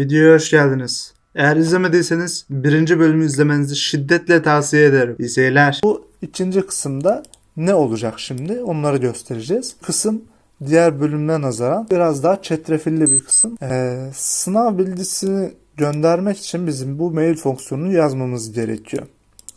Videoya hoş geldiniz. Eğer izlemediyseniz birinci bölümü izlemenizi şiddetle tavsiye ederim. İyi. Bu ikinci kısımda ne olacak şimdi onları göstereceğiz. Kısım diğer bölümüne nazaran biraz daha çetrefilli bir kısım. Ee, sınav bilgisini göndermek için bizim bu mail fonksiyonunu yazmamız gerekiyor.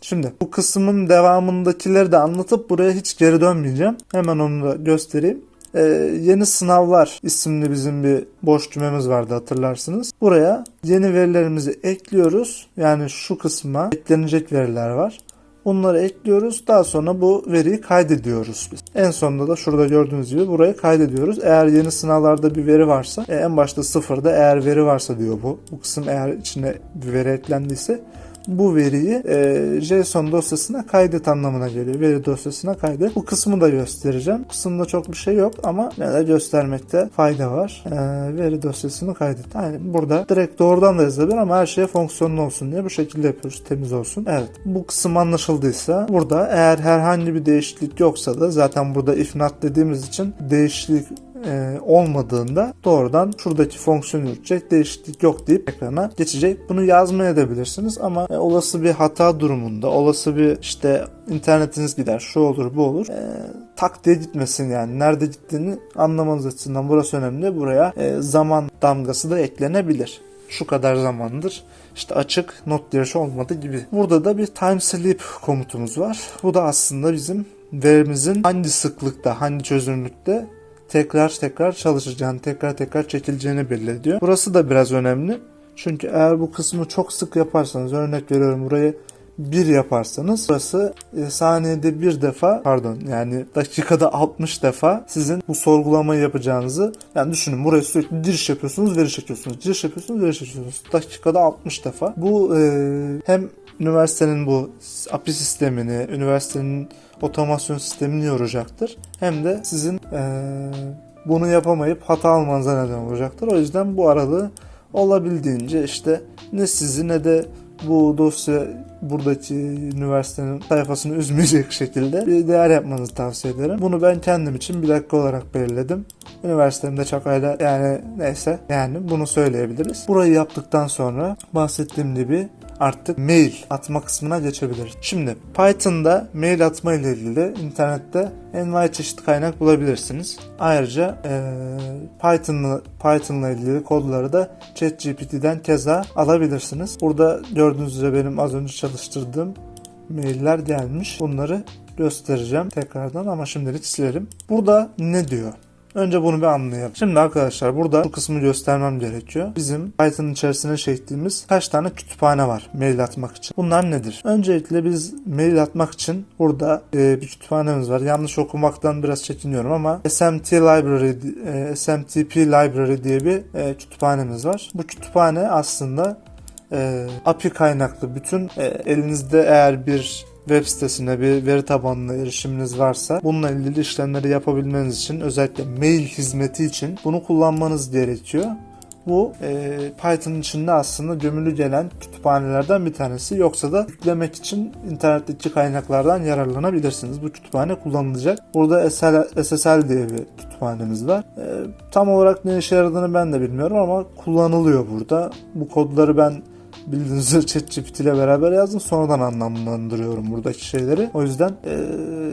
Şimdi bu kısmın devamındakileri de anlatıp buraya hiç geri dönmeyeceğim. Hemen onu da göstereyim. Ee, yeni sınavlar isimli bizim bir boş cümlemiz vardı hatırlarsınız. Buraya yeni verilerimizi ekliyoruz. Yani şu kısma eklenecek veriler var. Bunları ekliyoruz. Daha sonra bu veriyi kaydediyoruz biz. En sonunda da şurada gördüğünüz gibi burayı kaydediyoruz. Eğer yeni sınavlarda bir veri varsa e, en başta sıfırda eğer veri varsa diyor bu. Bu kısım eğer içine bir veri eklendiyse bu veriyi e, JSON dosyasına kaydet anlamına geliyor. Veri dosyasına kaydet. Bu kısmı da göstereceğim. Bu kısımda çok bir şey yok ama ne de göstermekte fayda var. E, veri dosyasını kaydet. Yani burada direkt doğrudan da yazılabilir ama her şeye fonksiyonlu olsun diye bu şekilde yapıyoruz. Temiz olsun. Evet. Bu kısım anlaşıldıysa burada eğer herhangi bir değişiklik yoksa da zaten burada if not dediğimiz için değişiklik e, olmadığında doğrudan şuradaki fonksiyonu yürütecek değişiklik yok deyip ekrana geçecek. Bunu yazmaya da bilirsiniz ama e, olası bir hata durumunda olası bir işte internetiniz gider şu olur bu olur e, tak diye gitmesin yani nerede gittiğini anlamanız açısından burası önemli. Buraya e, zaman damgası da eklenebilir. Şu kadar zamandır işte açık not yarışı olmadı gibi. Burada da bir time sleep komutumuz var. Bu da aslında bizim verimizin hangi sıklıkta, hangi çözünürlükte tekrar tekrar çalışacağını, tekrar tekrar çekileceğini belirliyor. Burası da biraz önemli. Çünkü eğer bu kısmı çok sık yaparsanız, örnek veriyorum burayı bir yaparsanız burası e, saniyede bir defa pardon yani dakikada 60 defa sizin bu sorgulamayı yapacağınızı yani düşünün buraya sürekli giriş yapıyorsunuz veri çekiyorsunuz giriş yapıyorsunuz veri çekiyorsunuz dakikada 60 defa bu e, hem üniversitenin bu API sistemini üniversitenin otomasyon sistemini yoracaktır hem de sizin e, bunu yapamayıp hata almanıza neden olacaktır o yüzden bu aralığı olabildiğince işte ne sizi ne de bu dosya buradaki üniversitenin sayfasını üzmeyecek şekilde bir değer yapmanızı tavsiye ederim. Bunu ben kendim için bir dakika olarak belirledim. Üniversitemde çakayla yani neyse yani bunu söyleyebiliriz. Burayı yaptıktan sonra bahsettiğim gibi artık mail atma kısmına geçebiliriz. Şimdi Python'da mail atma ile ilgili internette envai çeşit kaynak bulabilirsiniz. Ayrıca e, Python'la Python'la ilgili kodları da ChatGPT'den keza alabilirsiniz. Burada gördüğünüz üzere benim az önce çalıştırdığım mailler gelmiş. Bunları göstereceğim tekrardan ama şimdilik silerim. Burada ne diyor? Önce bunu bir anlayalım. Şimdi arkadaşlar burada bu kısmı göstermem gerekiyor. Bizim Python içerisine çektiğimiz kaç tane kütüphane var mail atmak için. Bunlar nedir? Öncelikle biz mail atmak için burada e, bir kütüphanemiz var. Yanlış okumaktan biraz çekiniyorum ama SMT Library, e, SMTP Library diye bir e, kütüphanemiz var. Bu kütüphane aslında e, API kaynaklı bütün e, elinizde eğer bir web sitesine bir veri tabanına erişiminiz varsa bununla ilgili işlemleri yapabilmeniz için özellikle mail hizmeti için bunu kullanmanız gerekiyor. Bu e, Python içinde aslında gömülü gelen kütüphanelerden bir tanesi. Yoksa da yüklemek için internetteki kaynaklardan yararlanabilirsiniz. Bu kütüphane kullanılacak. Burada SL, SSL diye bir kütüphanemiz var. E, tam olarak ne işe yaradığını ben de bilmiyorum ama kullanılıyor burada. Bu kodları ben bildiğiniz üzere ChatGPT ile beraber yazdım. Sonradan anlamlandırıyorum buradaki şeyleri. O yüzden e,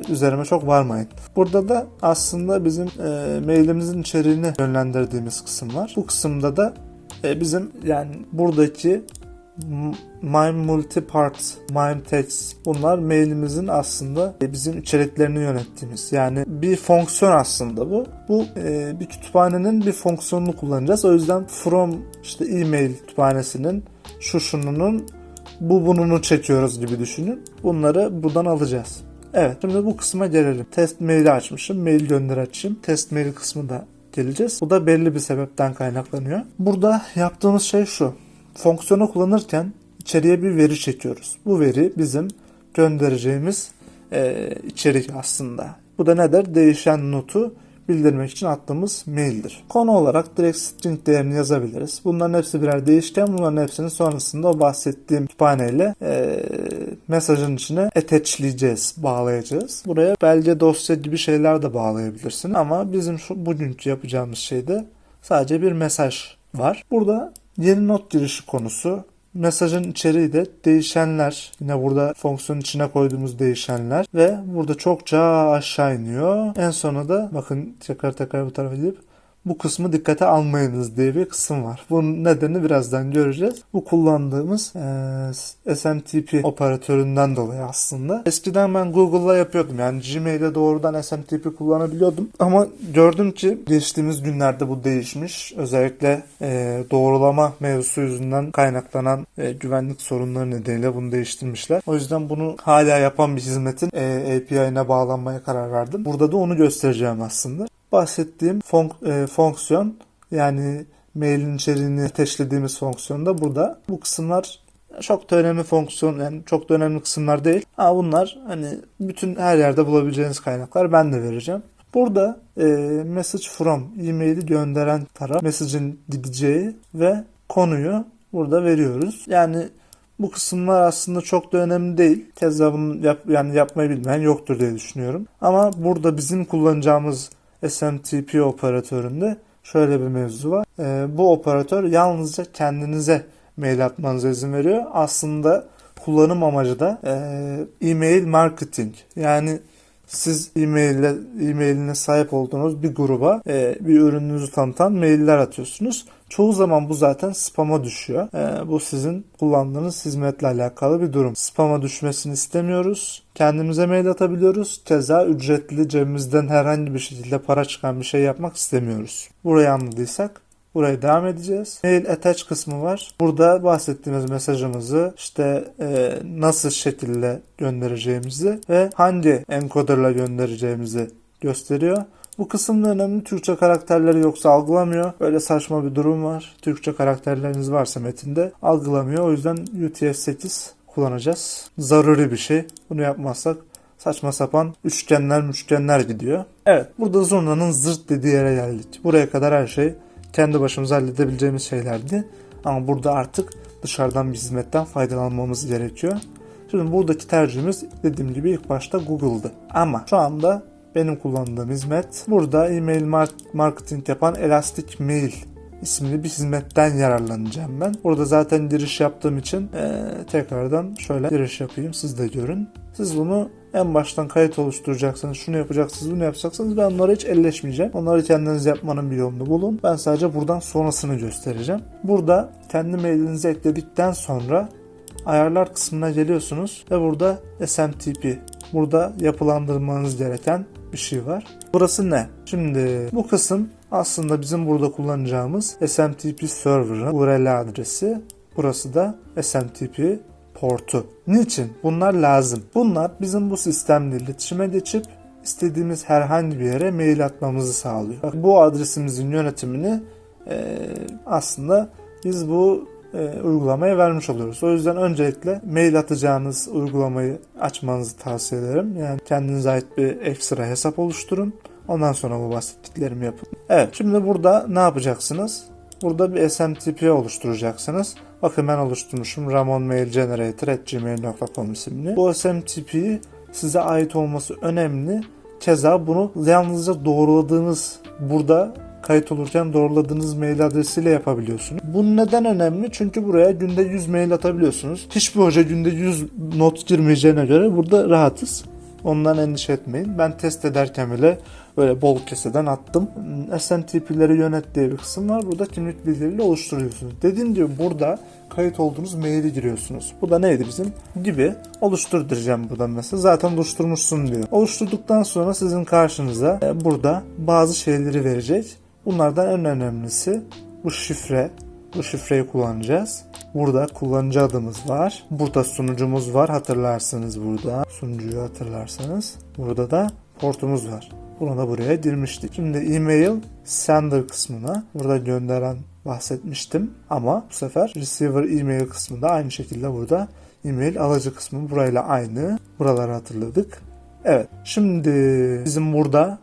üzerime çok varmayın. Burada da aslında bizim e, mailimizin içeriğini yönlendirdiğimiz kısım var. Bu kısımda da e, bizim yani buradaki MIME Multipart, MIME Text bunlar mailimizin aslında bizim içeriklerini yönettiğimiz yani bir fonksiyon aslında bu. Bu bir kütüphanenin bir fonksiyonunu kullanacağız. O yüzden from işte e-mail kütüphanesinin şu şununun bu bununu çekiyoruz gibi düşünün. Bunları buradan alacağız. Evet şimdi bu kısma gelelim. Test maili açmışım. Mail gönder açayım. Test mail kısmı da geleceğiz. Bu da belli bir sebepten kaynaklanıyor. Burada yaptığımız şey şu. Fonksiyonu kullanırken içeriye bir veri çekiyoruz. Bu veri bizim göndereceğimiz e, içerik aslında. Bu da nedir? Değişen notu bildirmek için attığımız maildir. Konu olarak direkt string değerini yazabiliriz. Bunların hepsi birer değişken. Bunların hepsini sonrasında o bahsettiğim kütüphaneyle e, mesajın içine attachleyeceğiz, bağlayacağız. Buraya belge dosya gibi şeyler de bağlayabilirsin. Ama bizim şu bugünkü yapacağımız şeyde sadece bir mesaj var. Burada Yeni not girişi konusu. Mesajın içeriği de değişenler. Yine burada fonksiyon içine koyduğumuz değişenler. Ve burada çokça aşağı iniyor. En sona da bakın tekrar tekrar bu tarafa gidip bu kısmı dikkate almayınız diye bir kısım var. Bunun nedenini birazdan göreceğiz. Bu kullandığımız eee, SMTP operatöründen dolayı aslında. Eskiden ben Google'la yapıyordum. Yani Gmail'e doğrudan SMTP kullanabiliyordum. Ama gördüm ki geçtiğimiz günlerde bu değişmiş. Özellikle eee, doğrulama mevzusu yüzünden kaynaklanan eee, güvenlik sorunları nedeniyle bunu değiştirmişler. O yüzden bunu hala yapan bir hizmetin eee, API'ine bağlanmaya karar verdim. Burada da onu göstereceğim aslında bahsettiğim fonk- e, fonksiyon yani mailin içeriğini ateşlediğimiz fonksiyon da burada. Bu kısımlar çok da önemli fonksiyon yani çok da önemli kısımlar değil. Ama bunlar hani bütün her yerde bulabileceğiniz kaynaklar ben de vereceğim. Burada e, message from e-maili gönderen taraf mesajın gideceği ve konuyu burada veriyoruz. Yani bu kısımlar aslında çok da önemli değil. Keza bunu yap, yani yapmayı bilmeyen yoktur diye düşünüyorum. Ama burada bizim kullanacağımız SMTP operatöründe şöyle bir mevzu var. Ee, bu operatör yalnızca kendinize mail atmanıza izin veriyor. Aslında kullanım amacı da e, e-mail marketing. Yani siz e-maille e-mailine sahip olduğunuz bir gruba e, bir ürününüzü tanıtan mailler atıyorsunuz. Çoğu zaman bu zaten spam'a düşüyor. E, bu sizin kullandığınız hizmetle alakalı bir durum. Spam'a düşmesini istemiyoruz. Kendimize mail atabiliyoruz. Keza ücretli cebimizden herhangi bir şekilde para çıkan bir şey yapmak istemiyoruz. Burayı anladıysak Buraya devam edeceğiz. Mail attach kısmı var. Burada bahsettiğimiz mesajımızı işte e, nasıl şekilde göndereceğimizi ve hangi encoderla göndereceğimizi gösteriyor. Bu kısımda önemli Türkçe karakterleri yoksa algılamıyor. Böyle saçma bir durum var. Türkçe karakterleriniz varsa metinde algılamıyor. O yüzden UTF-8 kullanacağız. Zaruri bir şey. Bunu yapmazsak saçma sapan üçgenler üçgenler gidiyor. Evet burada zurnanın zırt dediği yere geldik. Buraya kadar her şey kendi başımıza halledebileceğimiz şeylerdi. Ama burada artık dışarıdan bir hizmetten faydalanmamız gerekiyor. Şimdi buradaki tercihimiz dediğim gibi ilk başta Google'dı. Ama şu anda benim kullandığım hizmet burada e-mail mark- marketing yapan Elastic Mail isimli bir hizmetten yararlanacağım ben. Burada zaten giriş yaptığım için eee, tekrardan şöyle giriş yapayım siz de görün. Siz bunu en baştan kayıt oluşturacaksınız, şunu yapacaksınız, bunu yapacaksınız. Ben onlara hiç elleşmeyeceğim. Onları kendiniz yapmanın bir yolunu bulun. Ben sadece buradan sonrasını göstereceğim. Burada kendi mailinizi ekledikten sonra ayarlar kısmına geliyorsunuz ve burada SMTP. Burada yapılandırmanız gereken bir şey var. Burası ne? Şimdi bu kısım aslında bizim burada kullanacağımız SMTP server'ın URL adresi. Burası da SMTP portu. Niçin? Bunlar lazım. Bunlar bizim bu sistemle iletişime geçip istediğimiz herhangi bir yere mail atmamızı sağlıyor. Bak, bu adresimizin yönetimini e, aslında biz bu e, uygulamaya vermiş oluyoruz. O yüzden öncelikle mail atacağınız uygulamayı açmanızı tavsiye ederim. Yani kendinize ait bir ekstra hesap oluşturun. Ondan sonra bu bahsettiklerimi yapın. Evet şimdi burada ne yapacaksınız? Burada bir SMTP oluşturacaksınız. Bakın ben oluşturmuşum ramonmailgenerator.gmail.com isimli. Bu SMTP'yi size ait olması önemli. Keza bunu yalnızca doğruladığınız burada kayıt olurken doğruladığınız mail adresiyle yapabiliyorsunuz. Bu neden önemli? Çünkü buraya günde 100 mail atabiliyorsunuz. Hiçbir hoca günde 100 not girmeyeceğine göre burada rahatız. Ondan endişe etmeyin. Ben test ederken bile böyle bol keseden attım. SMTP'leri yönet diye bir kısım var. Burada kimlik bilgileriyle oluşturuyorsunuz. Dediğim gibi burada kayıt olduğunuz maili giriyorsunuz. Bu da neydi bizim? Gibi oluştur diyeceğim buradan mesela. Zaten oluşturmuşsun diyor. Oluşturduktan sonra sizin karşınıza e, burada bazı şeyleri verecek. Bunlardan en önemlisi bu şifre. Bu şifreyi kullanacağız. Burada kullanıcı adımız var. Burada sunucumuz var hatırlarsınız burada. Sunucuyu hatırlarsanız. Burada da portumuz var. Bunu da buraya girmiştik. Şimdi e-mail sender kısmına burada gönderen bahsetmiştim ama bu sefer receiver e-mail kısmında aynı şekilde burada e-mail alıcı kısmı burayla aynı. Buraları hatırladık. Evet. Şimdi bizim burada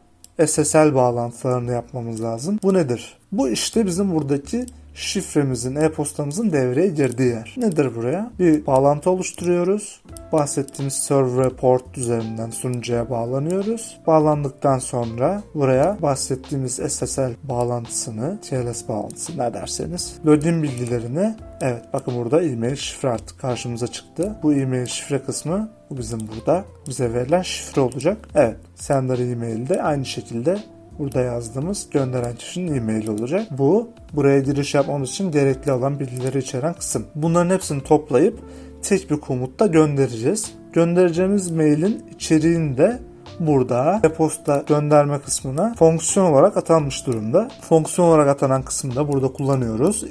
SSL bağlantılarını yapmamız lazım. Bu nedir? Bu işte bizim buradaki şifremizin, e-postamızın devreye girdiği yer. Nedir buraya? Bir bağlantı oluşturuyoruz. Bahsettiğimiz server port üzerinden sunucuya bağlanıyoruz. Bağlandıktan sonra buraya bahsettiğimiz SSL bağlantısını, TLS bağlantısını ne derseniz login bilgilerini evet bakın burada e-mail şifre artık karşımıza çıktı. Bu e-mail şifre kısmı bu bizim burada bize verilen şifre olacak. Evet sender e-mail de aynı şekilde burada yazdığımız gönderen kişinin e-maili olacak. Bu buraya giriş yapmamız için gerekli olan bilgileri içeren kısım. Bunların hepsini toplayıp tek bir komutta göndereceğiz. Göndereceğimiz mailin içeriğini de burada e-posta gönderme kısmına fonksiyon olarak atanmış durumda. Fonksiyon olarak atanan kısmı da burada kullanıyoruz.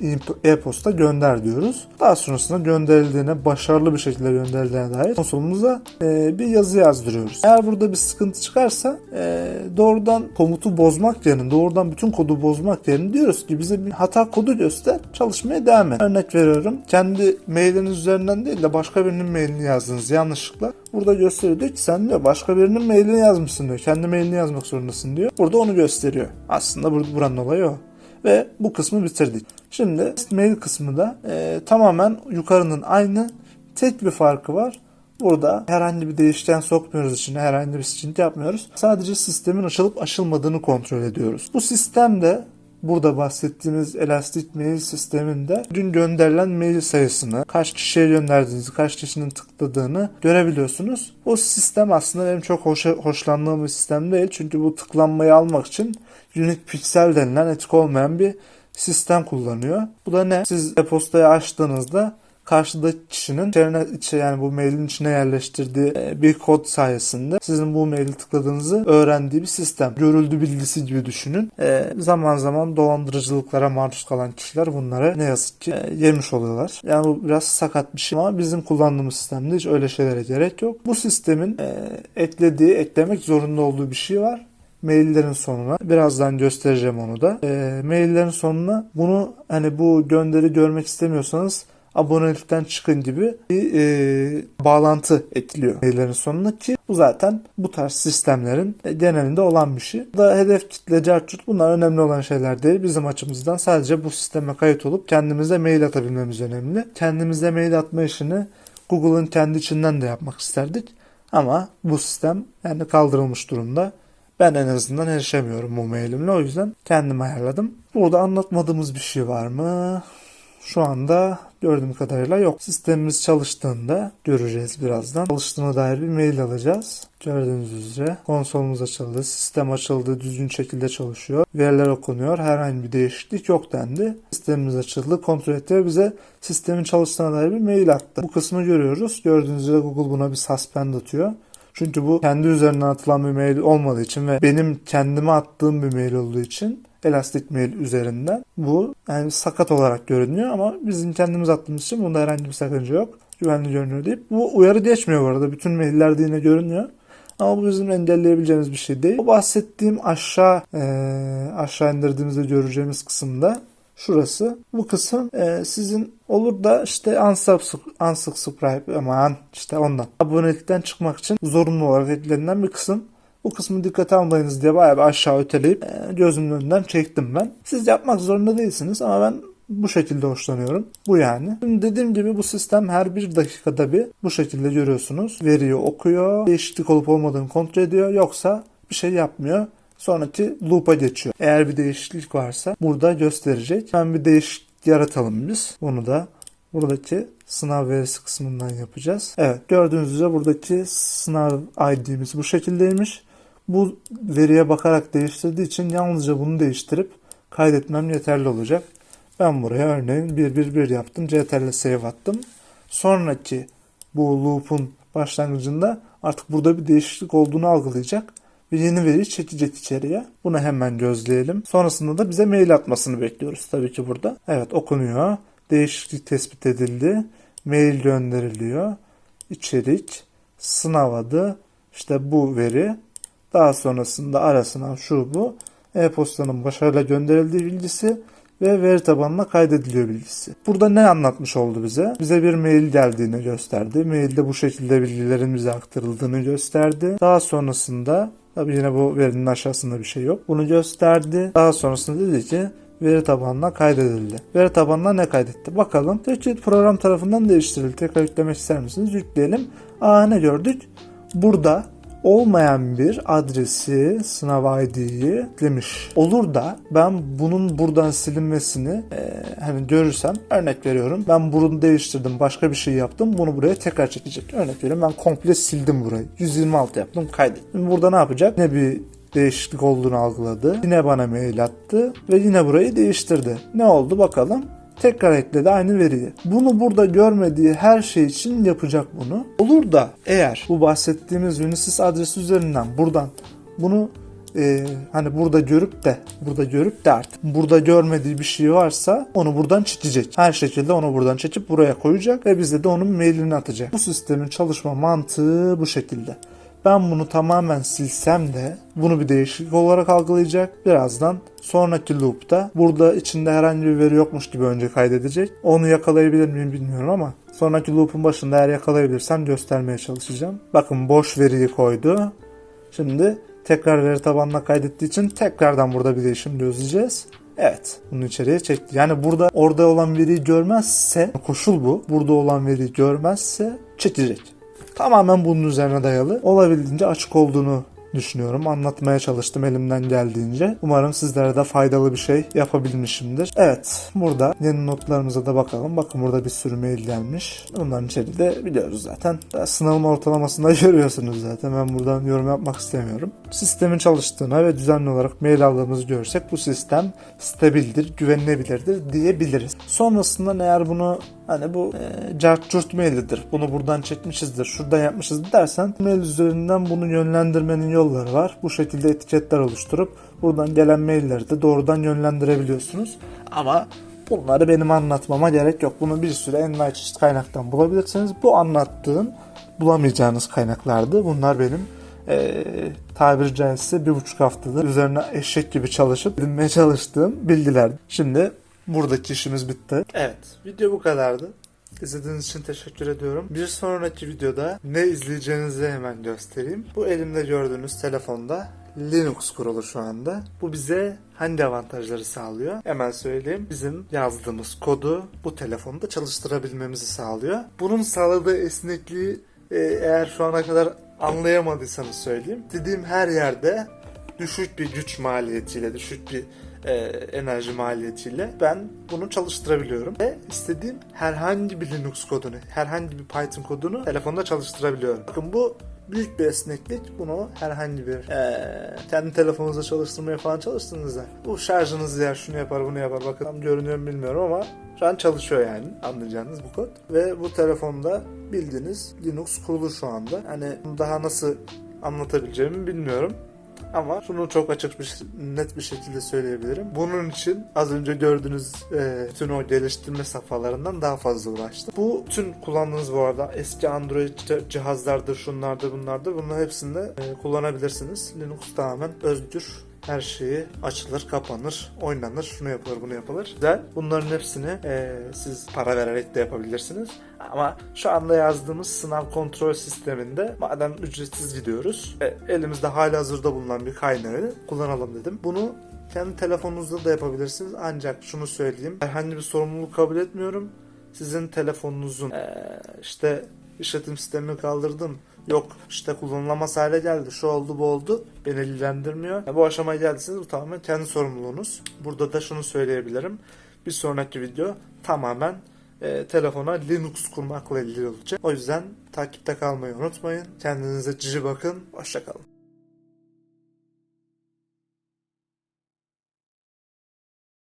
E-posta gönder diyoruz. Daha sonrasında gönderildiğine, başarılı bir şekilde gönderildiğine dair konsolumuza e, bir yazı yazdırıyoruz. Eğer burada bir sıkıntı çıkarsa e, doğrudan komutu bozmak yerine, doğrudan bütün kodu bozmak yerine diyoruz ki bize bir hata kodu göster, çalışmaya devam et. Örnek veriyorum. Kendi mailiniz üzerinden değil de başka birinin mailini yazdınız yanlışlıkla. Burada gösteriyor diyor ki sen diyor başka birinin mailini yazmışsın diyor. Kendi mailini yazmak zorundasın diyor. Burada onu gösteriyor. Aslında bur- buranın olayı o. Ve bu kısmı bitirdik. Şimdi mail kısmı da e, tamamen yukarının aynı. Tek bir farkı var. Burada herhangi bir değişken sokmuyoruz içine, herhangi bir sıkıntı yapmıyoruz. Sadece sistemin açılıp açılmadığını kontrol ediyoruz. Bu sistemde burada bahsettiğimiz elastik mail sisteminde dün gönderilen mail sayısını, kaç kişiye gönderdiğinizi, kaç kişinin tıkladığını görebiliyorsunuz. O sistem aslında benim çok hoş, hoşlandığım bir sistem değil. Çünkü bu tıklanmayı almak için unique pixel denilen etik olmayan bir sistem kullanıyor. Bu da ne? Siz e-postayı açtığınızda karşıdaki kişinin içine, içe yani bu mailin içine yerleştirdiği e, bir kod sayesinde sizin bu maili tıkladığınızı öğrendiği bir sistem. Görüldü bilgisi gibi düşünün. E, zaman zaman dolandırıcılıklara maruz kalan kişiler bunları ne yazık ki e, yemiş oluyorlar. Yani bu biraz sakat bir şey ama bizim kullandığımız sistemde hiç öyle şeylere gerek yok. Bu sistemin e, eklediği, eklemek zorunda olduğu bir şey var maillerin sonuna birazdan göstereceğim onu da. E, maillerin sonuna bunu hani bu gönderi görmek istemiyorsanız abonelikten çıkın gibi bir e, bağlantı ekliyor maillerin sonuna ki bu zaten bu tarz sistemlerin genelinde olan bir şey. Bu Da hedef kitle, cartçut bunlar önemli olan şeyler değil. Bizim açımızdan sadece bu sisteme kayıt olup kendimize mail atabilmemiz önemli. Kendimize mail atma işini Google'ın kendi içinden de yapmak isterdik. Ama bu sistem yani kaldırılmış durumda. Ben en azından erişemiyorum bu mailimle. O yüzden kendim ayarladım. Burada anlatmadığımız bir şey var mı? Şu anda gördüğüm kadarıyla yok. Sistemimiz çalıştığında göreceğiz birazdan. Çalıştığına dair bir mail alacağız. Gördüğünüz üzere konsolumuz açıldı. Sistem açıldı. Düzgün şekilde çalışıyor. Veriler okunuyor. Herhangi bir değişiklik yok dendi. Sistemimiz açıldı. Kontrol etti bize sistemin çalıştığına dair bir mail attı. Bu kısmı görüyoruz. Gördüğünüz üzere Google buna bir suspend atıyor. Çünkü bu kendi üzerinden atılan bir mail olmadığı için ve benim kendime attığım bir mail olduğu için Elastic Mail üzerinden bu yani sakat olarak görünüyor ama bizim kendimiz attığımız için bunda herhangi bir sakınca yok. Güvenli görünüyor deyip bu uyarı geçmiyor bu arada. Bütün maillerde yine görünüyor. Ama bu bizim engelleyebileceğimiz bir şey değil. Bu bahsettiğim aşağı e, aşağı indirdiğimizde göreceğimiz kısımda şurası. Bu kısım e, sizin olur da işte unsubscribe, aman işte ondan abonelikten çıkmak için zorunlu olarak eklenilen bir kısım. Bu kısmı dikkate almayınız diye bayağı bir aşağı öteleyip e, gözümün önünden çektim ben. Siz yapmak zorunda değilsiniz ama ben bu şekilde hoşlanıyorum. Bu yani. Şimdi dediğim gibi bu sistem her bir dakikada bir bu şekilde görüyorsunuz. Veriyi okuyor. Değişiklik olup olmadığını kontrol ediyor. Yoksa bir şey yapmıyor. Sonraki loop'a geçiyor. Eğer bir değişiklik varsa burada gösterecek. Ben bir değişiklik yaratalım biz. Bunu da buradaki sınav verisi kısmından yapacağız. Evet gördüğünüz üzere buradaki sınav ID'miz bu şekildeymiş. Bu veriye bakarak değiştirdiği için yalnızca bunu değiştirip kaydetmem yeterli olacak. Ben buraya örneğin 111 yaptım. CTRL save attım. Sonraki bu loop'un başlangıcında artık burada bir değişiklik olduğunu algılayacak ve yeni veri çekecek içeriye. Bunu hemen gözleyelim. Sonrasında da bize mail atmasını bekliyoruz tabii ki burada. Evet okunuyor. Değişiklik tespit edildi. Mail gönderiliyor. İçerik, sınav adı, işte bu veri. Daha sonrasında ara sınav şu bu. E-postanın başarıyla gönderildiği bilgisi ve veri tabanına kaydediliyor bilgisi. Burada ne anlatmış oldu bize? Bize bir mail geldiğini gösterdi. Mailde bu şekilde bilgilerin bize aktarıldığını gösterdi. Daha sonrasında Tabi yine bu verinin aşağısında bir şey yok. Bunu gösterdi. Daha sonrasında dedi ki veri tabanına kaydedildi. Veri tabanına ne kaydetti? Bakalım. Tehdit program tarafından değiştirildi. Tekrar yüklemek ister misiniz? Yükleyelim. Aa ne gördük? Burada olmayan bir adresi sınav ID'yi yüklemiş. Olur da ben bunun buradan silinmesini e, hani görürsem örnek veriyorum. Ben bunu değiştirdim başka bir şey yaptım bunu buraya tekrar çekecek. Örnek veriyorum ben komple sildim burayı. 126 yaptım kaydettim. Burada ne yapacak? Ne bir değişiklik olduğunu algıladı. Yine bana mail attı ve yine burayı değiştirdi. Ne oldu bakalım? Tekrar ekledi aynı veriyi. Bunu burada görmediği her şey için yapacak bunu. Olur da eğer bu bahsettiğimiz Unisys adresi üzerinden buradan bunu e, hani burada görüp de burada görüp de artık burada görmediği bir şey varsa onu buradan çekecek. Her şekilde onu buradan çekip buraya koyacak ve bize de onun mailini atacak. Bu sistemin çalışma mantığı bu şekilde. Ben bunu tamamen silsem de bunu bir değişiklik olarak algılayacak. Birazdan sonraki loop'ta burada içinde herhangi bir veri yokmuş gibi önce kaydedecek. Onu yakalayabilir miyim bilmiyorum ama sonraki loop'un başında eğer yakalayabilirsem göstermeye çalışacağım. Bakın boş veriyi koydu. Şimdi tekrar veri tabanına kaydettiği için tekrardan burada bir değişim gözleyeceğiz. Evet bunu içeriye çekti. Yani burada orada olan veriyi görmezse koşul bu. Burada olan veriyi görmezse çekecek. Tamamen bunun üzerine dayalı. Olabildiğince açık olduğunu düşünüyorum. Anlatmaya çalıştım elimden geldiğince. Umarım sizlere de faydalı bir şey yapabilmişimdir. Evet burada yeni notlarımıza da bakalım. Bakın burada bir sürü mail gelmiş. Bunların içeriği de biliyoruz zaten. Sınavın ortalamasında görüyorsunuz zaten. Ben buradan yorum yapmak istemiyorum. Sistemin çalıştığına ve düzenli olarak mail aldığımızı görsek bu sistem stabildir, güvenilebilirdir diyebiliriz. Sonrasında eğer bunu hani bu e, cart mailidir. Bunu buradan çekmişizdir, şuradan yapmışızdır dersen mail üzerinden bunu yönlendirmenin yolları var. Bu şekilde etiketler oluşturup buradan gelen mailleri de doğrudan yönlendirebiliyorsunuz. Ama bunları benim anlatmama gerek yok. Bunu bir sürü envai çeşit kaynaktan bulabilirsiniz. Bu anlattığım bulamayacağınız kaynaklardı. Bunlar benim e, tabiri caizse bir buçuk haftadır üzerine eşek gibi çalışıp edinmeye çalıştığım bilgiler. Şimdi buradaki işimiz bitti. Evet video bu kadardı. İzlediğiniz için teşekkür ediyorum. Bir sonraki videoda ne izleyeceğinizi hemen göstereyim. Bu elimde gördüğünüz telefonda Linux kurulu şu anda. Bu bize hangi avantajları sağlıyor? Hemen söyleyeyim. Bizim yazdığımız kodu bu telefonda çalıştırabilmemizi sağlıyor. Bunun sağladığı esnekliği eğer şu ana kadar anlayamadıysanız söyleyeyim. Dediğim her yerde düşük bir güç maliyetiyle, düşük bir e, enerji maliyetiyle ben bunu çalıştırabiliyorum. Ve istediğim herhangi bir Linux kodunu, herhangi bir Python kodunu telefonda çalıştırabiliyorum. Bakın bu büyük bir esneklik. Bunu herhangi bir e, kendi telefonunuzda çalıştırmaya falan çalıştığınızda bu şarjınız yer, şunu yapar, bunu yapar. Bakın tam görünüyor mu bilmiyorum ama şu an çalışıyor yani anlayacağınız bu kod. Ve bu telefonda bildiğiniz Linux kurulu şu anda. Hani daha nasıl anlatabileceğimi bilmiyorum. Ama şunu çok açık bir net bir şekilde söyleyebilirim. Bunun için az önce gördüğünüz e, bütün o geliştirme safhalarından daha fazla uğraştım. Bu tüm kullandığınız bu arada eski Android cihazlardır, şunlardır, bunlardır. Bunların hepsinde e, kullanabilirsiniz. Linux tamamen özgür. Her şeyi açılır, kapanır, oynanır, şunu yapılır, bunu yapılır. Güzel. Bunların hepsini e, siz para vererek de yapabilirsiniz. Ama şu anda yazdığımız sınav kontrol sisteminde madem ücretsiz gidiyoruz, e, elimizde hali hazırda bulunan bir kaynağı kullanalım dedim. Bunu kendi telefonunuzda da yapabilirsiniz. Ancak şunu söyleyeyim. Herhangi bir sorumluluk kabul etmiyorum. Sizin telefonunuzun e, işte işletim sistemini kaldırdım. Yok işte kullanılamaz hale geldi. Şu oldu bu oldu. Beni ilgilendirmiyor. Yani bu aşamaya geldiyseniz bu tamamen kendi sorumluluğunuz. Burada da şunu söyleyebilirim. Bir sonraki video tamamen e, telefona Linux kurmakla ilgili olacak. O yüzden takipte kalmayı unutmayın. Kendinize cici bakın. Hoşçakalın.